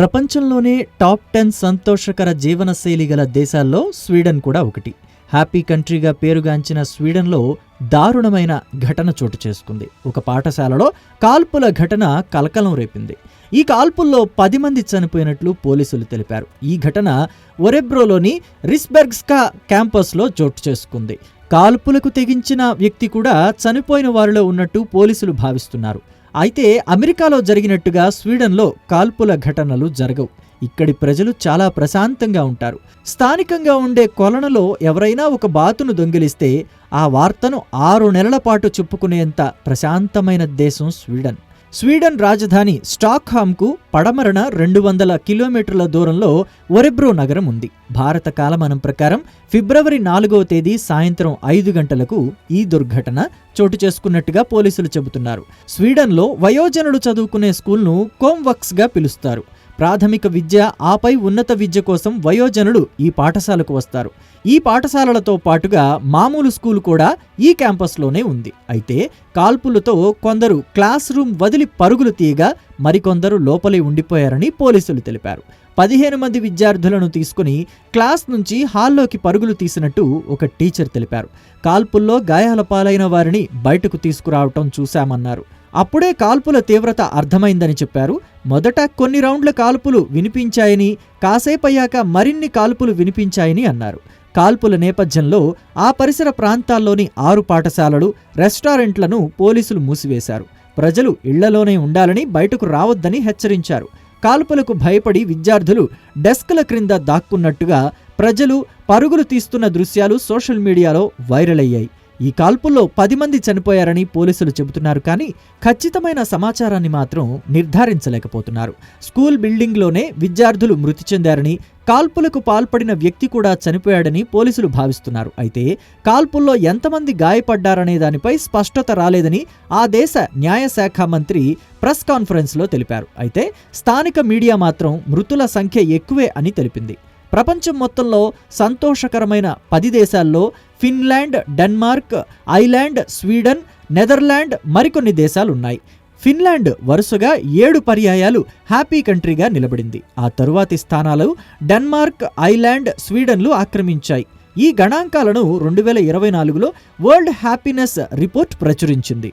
ప్రపంచంలోనే top ten సంతోషకర జీవనశైలి గల దేశాల్లో స్వీడన్ కూడా ఒకటి. హ్యాపీ కంట్రీగా పేరుగాంచిన స్వీడన్లో దారుణమైన ఘటన చోటు చేసుకుంది. ఒక పాఠశాలలో కాల్పుల ఘటన కలకలం రేపింది. ఈ కాల్పుల్లో పది మంది చనిపోయినట్లు పోలీసులు తెలిపారు. ఈ ఘటన ఒరెబ్రోలోని రిస్బెర్గ్స్కా క్యాంపస్లో చోటు చేసుకుంది. కాల్పులకు తెగించిన వ్యక్తి కూడా చనిపోయిన వారిలో ఉన్నట్టు పోలీసులు భావిస్తున్నారు. అయితే అమెరికాలో జరిగినట్టుగా స్వీడన్లో కాల్పుల ఘటనలు జరగవు. ఇక్కడి ప్రజలు చాలా ప్రశాంతంగా ఉంటారు. స్థానికంగా ఉండే కొలనులో ఎవరైనా ఒక బాతును దొంగిలిస్తే ఆ వార్తను ఆరు నెలల పాటు చెప్పుకునేంత ప్రశాంతమైన దేశం స్వీడన్. స్వీడన్ రాజధాని స్టాక్హామ్కు పడమరన రెండు వందల కిలోమీటర్ల దూరంలో ఒరెబ్రో నగరం ఉంది. భారత కాలమానం ప్రకారం ఫిబ్రవరి నాలుగవ తేదీ సాయంత్రం ఐదు గంటలకు ఈ దుర్ఘటన చోటు చేసుకున్నట్టుగా పోలీసులు చెబుతున్నారు. స్వీడన్లో వయోజనులు చదువుకునే స్కూల్ను కోమ్వక్స్గా పిలుస్తారు. ప్రాథమిక విద్య ఆపై ఉన్నత విద్య కోసం వయోజనులు ఈ పాఠశాలకు వస్తారు. ఈ పాఠశాలలతో పాటుగా మామూలు స్కూల్ కూడా ఈ క్యాంపస్లోనే ఉంది. అయితే కాల్పులతో కొందరు క్లాస్ రూమ్ వదిలి పరుగులు తీయగా మరికొందరు లోపలే ఉండిపోయారని పోలీసులు తెలిపారు. పదిహేను మంది విద్యార్థులను తీసుకుని క్లాస్ నుంచి హాల్లోకి పరుగులు తీసినట్టు ఒక టీచర్ తెలిపారు. కాల్పుల్లో గాయాల పాలైన వారిని బయటకు తీసుకురావటం చూశామన్నారు. అప్పుడే కాల్పుల తీవ్రత అర్థమైందని చెప్పారు. మొదట కొన్ని రౌండ్ల కాల్పులు వినిపించాయని కాసేపయ్యాక మరిన్ని కాల్పులు వినిపించాయని అన్నారు. కాల్పుల నేపథ్యంలో ఆ పరిసర ప్రాంతాల్లోని ఆరు పాఠశాలలు రెస్టారెంట్లను పోలీసులు మూసివేశారు. ప్రజలు ఇళ్ళలోనే ఉండాలని బయటకు రావద్దని హెచ్చరించారు. కాల్పులకు భయపడి విద్యార్థులు డెస్క్ల క్రింద దాక్కున్నట్టుగా ప్రజలు పరుగులు తీస్తున్న దృశ్యాలు సోషల్ మీడియాలో వైరల్ అయ్యాయి. ఈ కాల్పుల్లో పది మంది చనిపోయారని పోలీసులు చెబుతున్నారు కానీ ఖచ్చితమైన సమాచారాన్ని మాత్రం నిర్ధారించలేకపోతున్నారు. స్కూల్ బిల్డింగ్లోనే విద్యార్థులు మృతి చెందారని కాల్పులకు పాల్పడిన వ్యక్తి కూడా చనిపోయాడని పోలీసులు భావిస్తున్నారు. అయితే కాల్పుల్లో ఎంతమంది గాయపడ్డారనే దానిపై స్పష్టత రాలేదని ఆ దేశ న్యాయశాఖ మంత్రి ప్రెస్ కాన్ఫరెన్స్లో తెలిపారు. అయితే స్థానిక మీడియా మాత్రం మృతుల సంఖ్య ఎక్కువే అని తెలిపింది. ప్రపంచం మొత్తంలో సంతోషకరమైన పది దేశాల్లో Finland Denmark Iceland Sweden Netherland మరికొన్ని దేశాలున్నాయి. ఫిన్లాండ్ వరుసగా ఏడు పర్యాయాలు హ్యాపీ కంట్రీగా నిలబడింది. ఆ తరువాతి స్థానాలు డెన్మార్క్ ఐలాండ్ స్వీడన్లు ఆక్రమించాయి. ఈ గణాంకాలను రెండు వేల ఇరవై నాలుగులో వరల్డ్ హ్యాపీనెస్ రిపోర్ట్ ప్రచురించింది.